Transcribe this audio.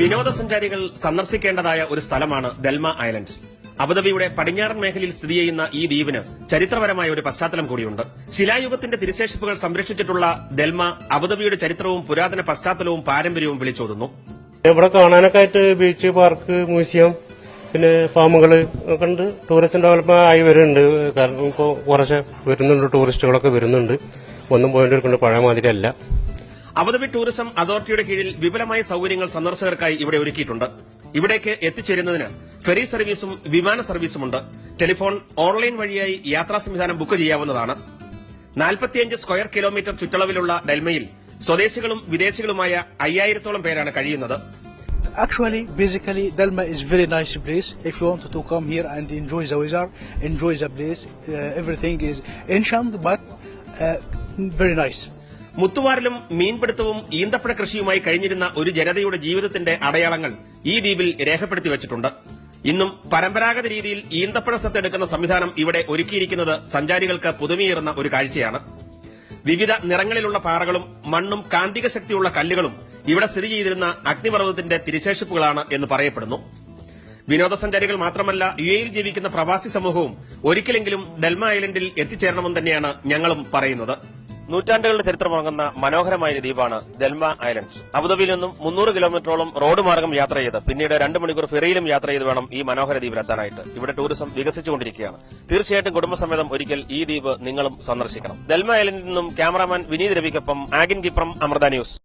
വിനോദസഞ്ചാരികൾ സന്ദർശിക്കേണ്ടതായ ഒരു സ്ഥലമാണ് ദൽമ ഐലൻഡ്. അബുദാബിയുടെ പടിഞ്ഞാറൻ മേഖലയിൽ സ്ഥിതി ചെയ്യുന്ന ഈ ദ്വീപിന് ചരിത്രപരമായ ഒരു പശ്ചാത്തലം കൂടിയുണ്ട്. ശിലായുഗത്തിന്റെ തിരുശേഷിപ്പുകൾ സംരക്ഷിച്ചിട്ടുള്ള ദൽമ അബുദാബിയുടെ ചരിത്രവും പുരാതന പശ്ചാത്തലവും പാരമ്പര്യവും വിളിച്ചോതുന്നു. ഇവിടെ കാണാനൊക്കെ ആയിട്ട് ബീച്ച് പാർക്ക് മ്യൂസിയം പിന്നെ ഫാമുകൾ ഒക്കെ ഉണ്ട്. ടൂറിസ്റ്റ് ഡെവലപ്മെന്റ് ആയി വരുന്നുണ്ട്. കാരണം ഇപ്പോൾ കുറച്ച് വരുന്നുണ്ട് ടൂറിസ്റ്റുകളൊക്കെ വരുന്നുണ്ട്. ഒന്നും പോയിന്റ് എടുക്കുന്നുണ്ട് പഴയ മാതിരി അല്ല. അബുദാബി ടൂറിസം അതോറിറ്റിയുടെ കീഴിൽ വിപുലമായ സൌകര്യങ്ങൾ സന്ദർശകർക്കായി ഇവിടെ ഒരുക്കിയിട്ടുണ്ട് ഇവിടേക്ക് എത്തിച്ചേരുന്നതിന് ഫെറി സർവീസും വിമാന സർവീസുമുണ്ട് ടെലിഫോൺ ഓൺലൈൻ വഴിയായി യാത്രാ സംവിധാനം ബുക്ക് ചെയ്യാവുന്നതാണ് നാൽപ്പത്തിയഞ്ച് സ്ക്വയർ കിലോമീറ്റർ ചുറ്റളവിലുള്ള ഡൽമയിൽ സ്വദേശികളും വിദേശികളുമായ അയ്യായിരത്തോളം പേരാണ് കഴിയുന്നത് Actually, basically, Dalma is very nice place. If you want to come here and enjoy the weather, enjoy the place, uh, everything is ancient but uh, very nice. മുത്തുവാറിലും മീൻപിടുത്തവും ഈന്തപ്പഴ കൃഷിയുമായി കഴിഞ്ഞിരുന്ന ഒരു ജനതയുടെ ജീവിതത്തിന്റെ അടയാളങ്ങൾ ഈ ദ്വീപിൽ രേഖപ്പെടുത്തി വച്ചിട്ടുണ്ട്. ഇന്നും പരമ്പരാഗത രീതിയിൽ ഈന്തപ്പഴ സത്തെടുക്കുന്ന സംവിധാനം ഇവിടെ ഒരുക്കിയിരിക്കുന്നത് സഞ്ചാരികൾക്ക് പുതുമയേറുന്ന ഒരു കാഴ്ചയാണ്. വിവിധ നിറങ്ങളിലുള്ള പാറകളും മണ്ണും കാന്തിക ശക്തിയുള്ള കല്ലുകളും ഇവിടെ സ്ഥിതി ചെയ്തിരുന്ന അഗ്നിപർവതത്തിന്റെ തിരിശേഷിപ്പുകളാണ് എന്ന് പറയപ്പെടുന്നു. വിനോദസഞ്ചാരികൾ മാത്രമല്ല യു എയിൽ ജീവിക്കുന്ന പ്രവാസി സമൂഹവും ഒരിക്കലെങ്കിലും ഡൽമ ഐലൻഡിൽ എത്തിച്ചേരണമെന്ന് തന്നെയാണ് ഞങ്ങളും പറയുന്നത്. നൂറ്റാണ്ടുകളുടെ ചരിത്രമുറങ്ങുന്ന മനോഹരമായ ഒരു ദ്വീപാണ് ദൽമ ഐലൻഡ്സ്. അബുദാബിയിൽ നിന്നും മുന്നൂറ് കിലോമീറ്ററോളം റോഡ് മാർഗം യാത്ര ചെയ്ത് പിന്നീട് രണ്ട് മണിക്കൂർ ഫെറിയിലും യാത്ര ചെയ്ത് വേണം ഈ മനോഹര ദ്വീപിലെത്താനായിട്ട്. ഇവിടെ ടൂറിസം വികസിച്ചുകൊണ്ടിരിക്കുകയാണ്. തീർച്ചയായിട്ടും കുടുംബസമേതം ഒരിക്കൽ ഈ ദ്വീപ് നിങ്ങളും സന്ദർശിക്കണം. ദൽമ ഐലൻഡിൽ നിന്നും ക്യാമറാമാൻ വിനീത് രവിക്കൊപ്പം ആഗിൻ കിപ്രം അമൃത ന്യൂസ്.